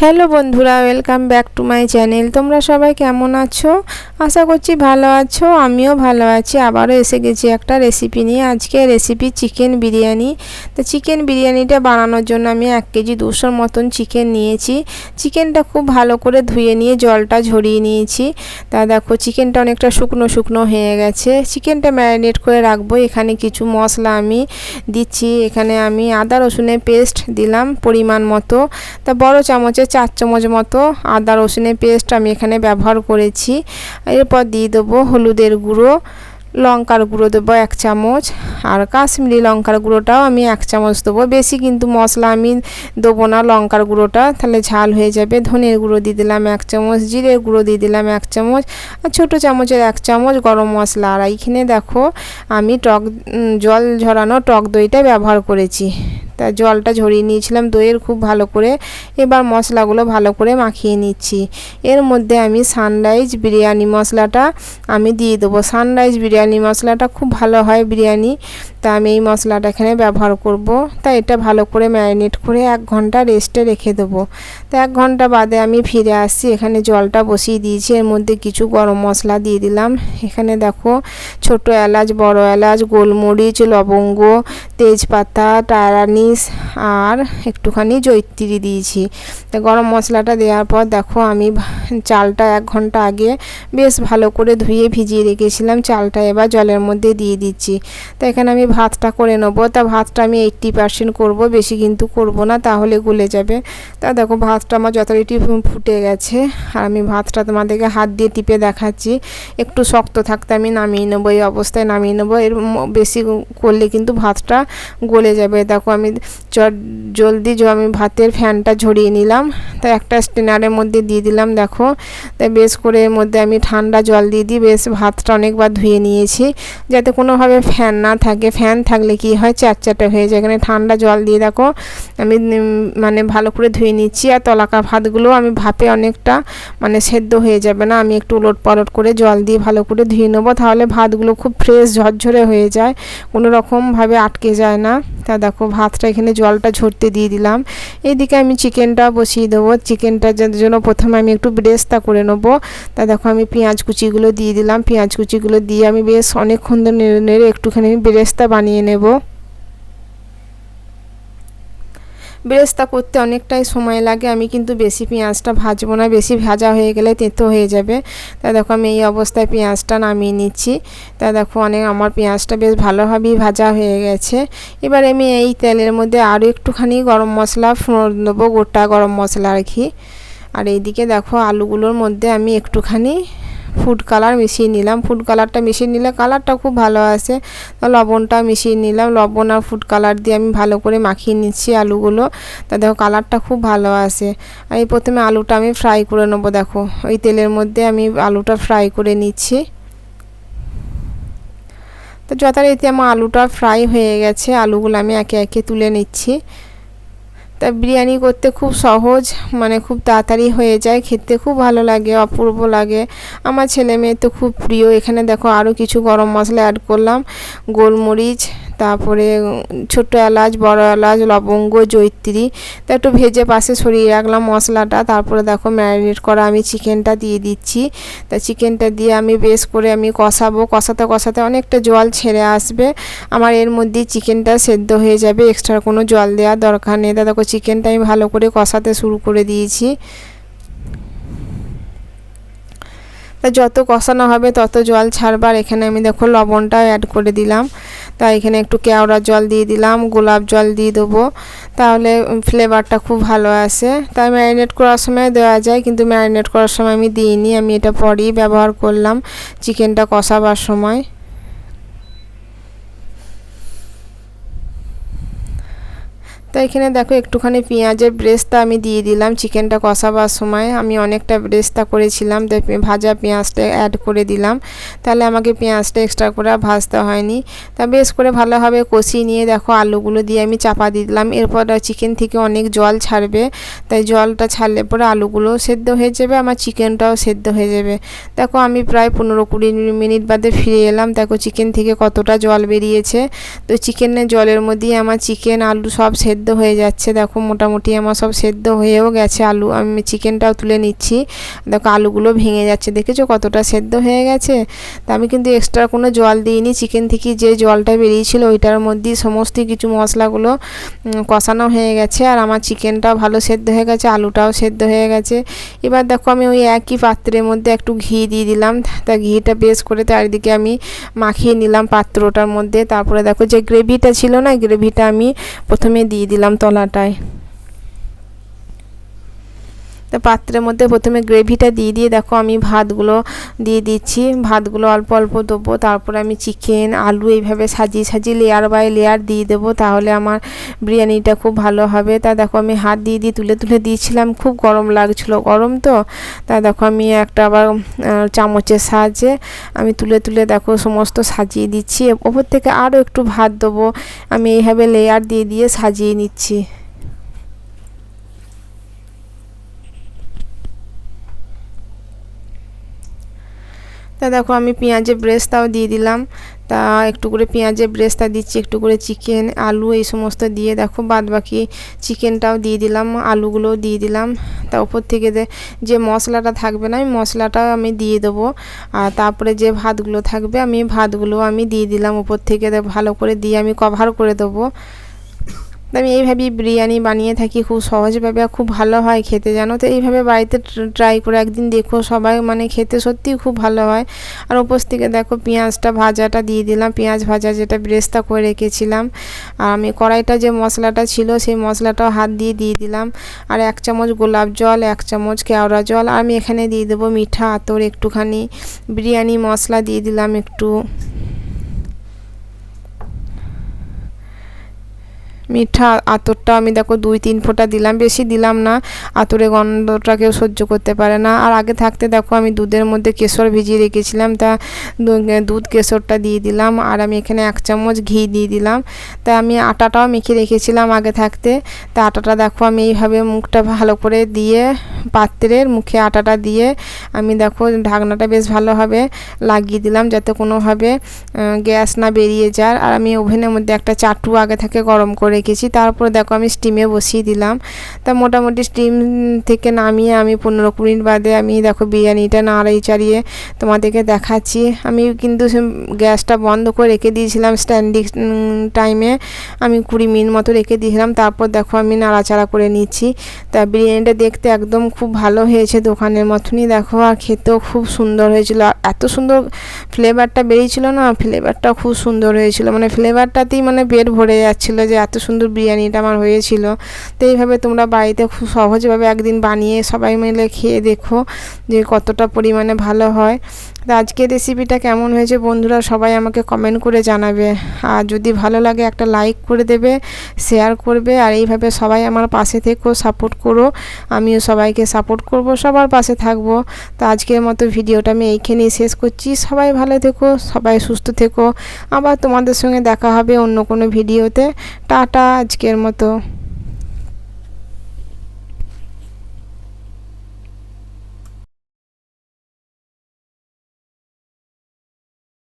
Hello বন্ধুরা welcome back to my channel তোমরা সবাই কেমন আছো? আশা করছি ভালো আছো, আমিও ভালো আছি। আবারও এসে গেছি একটা রেসিপি নিয়ে। আজকে রেসিপি চিকেন বিরিয়ানি। তো চিকেন বিরিয়ানিটা বানানোর জন্য আমি এক কেজি দুশোর মতন চিকেন নিয়েছি। চিকেনটা খুব ভালো করে ধুয়ে নিয়ে জলটা ঝরিয়ে নিয়েছি। তা দেখো চিকেনটা অনেকটা শুকনো শুকনো হয়ে গেছে। চিকেনটা ম্যারিনেট করে রাখব। এখানে কিছু মশলা আমি দিচ্ছি। এখানে আমি আদা রসুনের পেস্ট দিলাম পরিমাণ মতো। তা বড় চামচে চার চামচ মতো আদা, রসুনের পেস্ট আমি এখানে ব্যবহার করেছি। এরপর দিয়ে দেবো হলুদের গুঁড়ো, লঙ্কার গুঁড়ো দেবো এক চামচ, আর কাশ্মীরি লঙ্কার গুঁড়োটাও আমি এক চামচ দেবো। বেশি কিন্তু মশলা আমি দেবো না লঙ্কার গুঁড়োটা, তাহলে ঝাল হয়ে যাবে। ধনের গুঁড়ো দিয়ে দিলাম এক চামচ, জিরের গুঁড়ো দিয়ে দিলাম এক চামচ, আর ছোটো চামচের এক চামচ গরম মশলা। আর এইখানে দেখো, আমি টক জল ঝরানো টক দইটা ব্যবহার করেছি। তা জলটা ঝরিয়ে নিয়েছিলাম দইয়ের খুব ভালো করে। এবার মশলাগুলো ভালো করে মাখিয়ে নিচ্ছি। এর মধ্যে আমি সানরাইজ বিরিয়ানি মশলাটা আমি দিয়ে দেবো। সানরাইজ বিরিয়ানি মশলাটা খুব ভালো হয় বিরিয়ানি, তা আমি এই মশলাটা এখানে ব্যবহার করব। তা এটা ভালো করে ম্যারিনেট করে এক ঘণ্টা রেস্টে রেখে দেবো। তা এক ঘণ্টা বাদে আমি ফিরে আসছি। এখানে জলটা বসিয়ে দিয়েছি। এর মধ্যে কিছু গরম মশলা দিয়ে দিলাম। এখানে দেখো ছোট এলাচ, বড় এলাচ, গোলমরিচ, লবঙ্গ, তেজপাতা টায়ারানিস আর একটুখানি জৈত্রী দিয়েছি। তা গরম মশলাটা দেওয়ার পর দেখো আমি চালটা এক ঘণ্টা আগে বেশ ভালো করে ধুয়ে ভিজিয়ে রেখেছিলাম। চালটা এবার জলের মধ্যে দিয়ে দিচ্ছি। তা এখানে আমি ভাতটা করে নেব। তা ভাতটা আমি এইট্টি পার্সেন্ট করব, বেশি কিন্তু করব না, তাহলে গলে যাবে। তা দেখো ভাতটা আমার যথারীতি ফুটে গেছে। আর আমি ভাতটা তোমাদেরকে হাত দিয়ে টিপে দেখাচ্ছি। একটু শক্ত থাকতে আমি নামিয়ে নেব, এই অবস্থায় নামিয়ে নেব। এর বেশি করলে কিন্তু ভাতটা গলে যাবে। দেখো আমি চট, জলদি আমি ভাতের ফ্যানটা ঝরিয়ে নিলাম। তা একটা স্টেনারের মধ্যে দিয়ে দিলাম, দেখো। তাই বেশ করে এর মধ্যে আমি ঠান্ডা জল দিয়ে দিই বেশ ভাতটা অনেকবার ধুয়ে নিয়েছি, যাতে কোনোভাবে ফ্যান না থাকে। ফ্যান থাকলে কি হয়, চ্যাটচ্যাটে হয়ে যায়। এখানে ঠান্ডা জল দিয়ে দেখো, আমি মানে ভালো করে ধুয়ে নিচ্ছি। আর তলাকা ভাতগুলো আমি ভাপে অনেকটা মানে সেদ্ধ হয়ে যাবে না। আমি একটু উলট পালট করে জল দিয়ে ভালো করে ধুয়ে নেব। তাহলে ভাতগুলো খুব ফ্রেশ, ঝরঝরে হয়ে যায়। কোনো রকমভাবে আটকে যায় না। তা দেখো ভাতটা এখানে জলটা ঝরতে দিয়ে দিলাম। এদিকে আমি চিকেনটা বসিয়ে দেবো। চিকেনটা জন্য প্রথমে আমি একটু ব্রেস্তা করে নেব। তা দেখো আমি পেঁয়াজ কুচিগুলো দিয়ে দিলাম। পেঁয়াজ কুচিগুলো দিয়ে আমি বেশ অনেকক্ষণ নেড়ে নেড়ে একটুখানি আমি ব্রেস্তা বানিয়ে নেব। বেরেস্তা করতে অনেকটাই সময় লাগে। আমি কিন্তু বেশি পেঁয়াজটা ভাজবো না। বেশি ভাজা হয়ে গেলে তেঁতো হয়ে যাবে। তা দেখো, আমি এই অবস্থায় পেঁয়াজটা নামিয়ে নিচ্ছি। তা দেখো, অনেক আমার পেঁয়াজটা বেশ ভালোভাবেই ভাজা হয়ে গেছে। এবার আমি এই তেলের মধ্যে আরও একটুখানি গরম মশলা দেবো, গোটা গরম মশলা আর কি। আর এইদিকে দেখো, আলুগুলোর মধ্যে আমি একটুখানি ফুড কালার মিশিয়ে নিলাম। ফুড কালারটা মিশিয়ে নিলে কালারটা খুব ভালো আসে। লবণটা মিশিয়ে নিলাম। লবণ আর ফুড কালার দিয়ে আমি ভালো করে মাখিয়ে নিচ্ছি আলুগুলো। তা দেখো কালারটা খুব ভালো আসে। আমি প্রথমে আলুটা আমি ফ্রাই করে নেব, দেখো। ওই তেলের মধ্যে আমি আলুটা ফ্রাই করে নিচ্ছি। তো যথারীতি আমার আলুটা ফ্রাই হয়ে গেছে। আলুগুলো আমি একে একে তুলে নিচ্ছি। তা বিরিয়ানি করতে খুব সহজ মানে খুব তাড়াতাড়ি হয়ে যায়, খেতে খুব ভালো লাগে, অপূর্ব লাগে। আমার ছেলে মেয়ে তো খুব প্রিয়, এখানে দেখো আরও কিছু গরম মশলা অ্যাড করলাম, গোলমরিচ তারপরে ছোটো এলাচ, বড় এলাচ, লবঙ্গ জৈত্রী তা একটু ভেজে পাশে সরিয়ে রাখলাম মশলাটা। তারপরে দেখো ম্যারিনেট করা আমি চিকেনটা দিয়ে দিচ্ছি। তা চিকেনটা দিয়ে আমি বেশ করে আমি কষাবো। কষাতে কষাতে অনেকটা জল ছেড়ে আসবে। আমার এর মধ্যেই চিকেনটা সেদ্ধ হয়ে যাবে। এক্সট্রা কোনো জল দেওয়ার দরকার নেই। তা দেখো চিকেনটা আমি ভালো করে কষাতে শুরু করে দিয়েছি। তা যত কষানো হবে তত জল ছাড়বার এখানে আমি দেখো লবণটাও অ্যাড করে দিলাম। তা এখানে একটু কেওড়া জল দিয়ে দিলাম, গোলাপ জল দিয়ে দেবো। তাহলে ফ্লেভারটা খুব ভালো আসে। তাই ম্যারিনেট করার সময় দেওয়া যায়, কিন্তু ম্যারিনেট করার সময় আমি দিইনি। আমি এটা পরেই ব্যবহার করলাম চিকেনটা কষাবার সময়। তো এখানে দেখো একটুখানি পেঁয়াজের ব্রেস্তা আমি দিয়ে দিলাম, চিকেনটা কষাবার সময়। আমি অনেকটা ব্রেস্তা করেছিলাম, তো ভাজা পেঁয়াজটা অ্যাড করে দিলাম। তাহলে আমাকে পেঁয়াজটা এক্সট্রা করে ভাজতে হয়নি। তা বেশ করে ভালোভাবে কষিয়ে নিয়ে দেখো আলুগুলো দিয়ে আমি চাপা দিয়ে দিলাম। এরপর চিকেন থেকে অনেক জল ছাড়বে, তাই জলটা ছাড়লে পরে আলুগুলো সেদ্ধ হয়ে যাবে, আমার চিকেনটাও সেদ্ধ হয়ে যাবে। দেখো আমি প্রায় পনেরো কুড়ি মিনিট বাদে ফিরে এলাম। দেখো চিকেন থেকে কতটা জল বেরিয়েছে। তো চিকেনের জলের মধ্যেই আমার চিকেন, আলু সব সেদ্ধ সেদ্ধ হয়ে যাচ্ছে। দেখো মোটামুটি আমার সব সেদ্ধ হয়েও গেছে। আলু, আমি চিকেনটাও তুলে নিচ্ছি। দেখো আলুগুলো ভেঙে যাচ্ছে। দেখেছ কতটা সেদ্ধ হয়ে গেছে? তা আমি কিন্তু এক্সট্রা কোনো জল দিইনি। চিকেন থেকে যে জলটা বেরিয়েছিল ওইটার মধ্যেই সমস্ত কিছু মশলাগুলো কষানো হয়ে গেছে। আর আমার চিকেনটাও ভালো সেদ্ধ হয়ে গেছে, আলুটাও সেদ্ধ হয়ে গেছে। এবার দেখো আমি ওই একই পাত্রের মধ্যে একটু ঘি দিয়ে দিলাম। তা ঘিটা বেশ করে চারিদিকে আমি মাখিয়ে নিলাম পাত্রটার মধ্যে। তারপরে দেখো যে গ্রেভিটা ছিল না, গ্রেভিটা আমি প্রথমে দিয়ে দিলাম তলাটায়। তো পাত্রের মধ্যে প্রথমে গ্রেভিটা দিয়ে দিয়ে দেখো আমি ভাতগুলো দিয়ে দিচ্ছি। ভাতগুলো অল্প অল্প দেবো, তারপরে আমি চিকেন আলু এইভাবে সাজিয়ে সাজিয়ে লেয়ার বাই লেয়ার দিয়ে দেবো, তাহলে আমার বিরিয়ানিটা খুব ভালো হবে। তা দেখো আমি হাত দিয়ে দিয়ে তুলে তুলে দিয়েছিলাম, খুব গরম লাগছিল। গরম তো? তা দেখো আমি একটা আবার চামচের সাহায্যে আমি তুলে তুলে দেখো সমস্ত সাজিয়ে দিচ্ছি। ওপর থেকে আরও একটু ভাত দেবো। আমি এইভাবে লেয়ার দিয়ে দিয়ে সাজিয়ে নিচ্ছি। তা দেখো আমি পেঁয়াজের ব্রেস্তাও দিয়ে দিলাম। তা একটু করে পেঁয়াজের ব্রেস্তা দিচ্ছি, একটু করে চিকেন, আলু এই সমস্ত দিয়ে দেখো বাদ বাকি চিকেনটাও দিয়ে দিলাম, আলুগুলোও দিয়ে দিলাম। তা উপর থেকে যে মশলাটা থাকবে না আমি মশলাটাও আমি দিয়ে দেবো। আর তারপরে যে ভাতগুলো থাকবে, আমি ভাতগুলো আমি দিয়ে দিলাম উপর থেকে ভালো করে দিয়ে আমি কভার করে দেবো। আমি এইভাবেই বিরিয়ানি বানিয়ে থাকি, খুব সহজভাবে আর খুব ভালো হয় খেতে, জানো তো? এইভাবে বাড়িতে ট্রাই করে একদিন দেখো সবাই মানে খেতে সত্যিই খুব ভালো হয়। আর উপর থেকে দেখো পেঁয়াজটা ভাজাটা দিয়ে দিলাম, পেঁয়াজ ভাজা যেটা ব্রেস্তা করে রেখেছিলাম। আর আমি কড়াইটা যে মশলাটা ছিল, সেই মশলাটাও হাত দিয়ে দিয়ে দিলাম। আর এক চামচ গোলাপ জল, এক চামচ কেওড়া জল আমি এখানে দিয়ে দেবো মিঠা আতর একটুখানি। বিরিয়ানি মশলা দিয়ে দিলাম একটু। মিঠা আতরটা আমি দেখো দুই, তিন ফোঁটা দিলাম। বেশি দিলাম না আতরে গন্ধটা কেউ সহ্য করতে পারে না। আর আগে থাকতে দেখো আমি দুধের মধ্যে কেশর ভিজিয়ে রেখেছিলাম, তা দুধ কেশরটা দিয়ে দিলাম। আর আমি এখানে এক চামচ ঘি দিয়ে দিলাম। তা আমি আটাটাও মেখে রেখেছিলাম আগে থাকতে। তা আটাটা দেখো আমি এইভাবে মুখটা ভালো করে দিয়ে পাত্রের মুখে আটাটা দিয়ে আমি দেখো ঢাকনাটা বেশ ভালোভাবে লাগিয়ে দিলাম যাতে কোনোভাবে গ্যাস না বেরিয়ে যায়। আর আমি ওভেনের মধ্যে একটা চাটু আগে থেকে গরম করে রেখেছি, তারপর দেখো আমি স্টিমে বসিয়ে দিলাম। তা মোটামুটি স্টিম থেকে নামিয়ে আমি পনেরো মিনিট বাদে আমি দেখো বিরিয়ানিটা নাড়াই চাড়িয়ে তোমাদেরকে দেখাচ্ছি। আমি কিন্তু গ্যাসটা বন্ধ করে রেখে দিয়েছিলাম স্ট্যান্ডিং টাইমে। আমি কুড়ি মিনিট মতো রেখে দিয়েছিলাম, তারপর দেখো আমি নাড়াচাড়া করে নিচ্ছি। তা বিরিয়ানিটা দেখতে একদম খুব ভালো হয়েছে দোকানের মতনই, দেখো। আর খেতেও খুব সুন্দর হয়েছিল। এত সুন্দর ফ্লেভারটা বেরিয়েছিল না? ফ্লেভারটা খুব সুন্দর হয়েছিল। মানে ফ্লেভারটাতেই মানে পেট ভরে যাচ্ছিল যে এত সুন্দর বিরিয়ানিটা আমার হয়েছিল। তো এইভাবে তোমরা বাড়িতে খুব সহজভাবে একদিন বানিয়ে সবাই মিলে খেয়ে দেখো যে কতটা পরিমাণে ভালো হয়। তো আজকের রেসিপিটা কেমন হয়েছে বন্ধুরা সবাই আমাকে কমেন্ট করে জানাবে। আর যদি ভালো লাগে একটা লাইক করে দেবে শেয়ার করবে, আর এইভাবে সবাই আমার পাশে থেকো সাপোর্ট করো। আমিও সবাইকে সাপোর্ট করব, সবার পাশে থাকব। তো আজকের মতো ভিডিওটা আমি এইখানেই শেষ করছি। সবাই ভালো থেকো, সবাই সুস্থ থেকো। আবার তোমাদের সঙ্গে দেখা হবে অন্য কোনো ভিডিওতে টাটা আজকের মতো।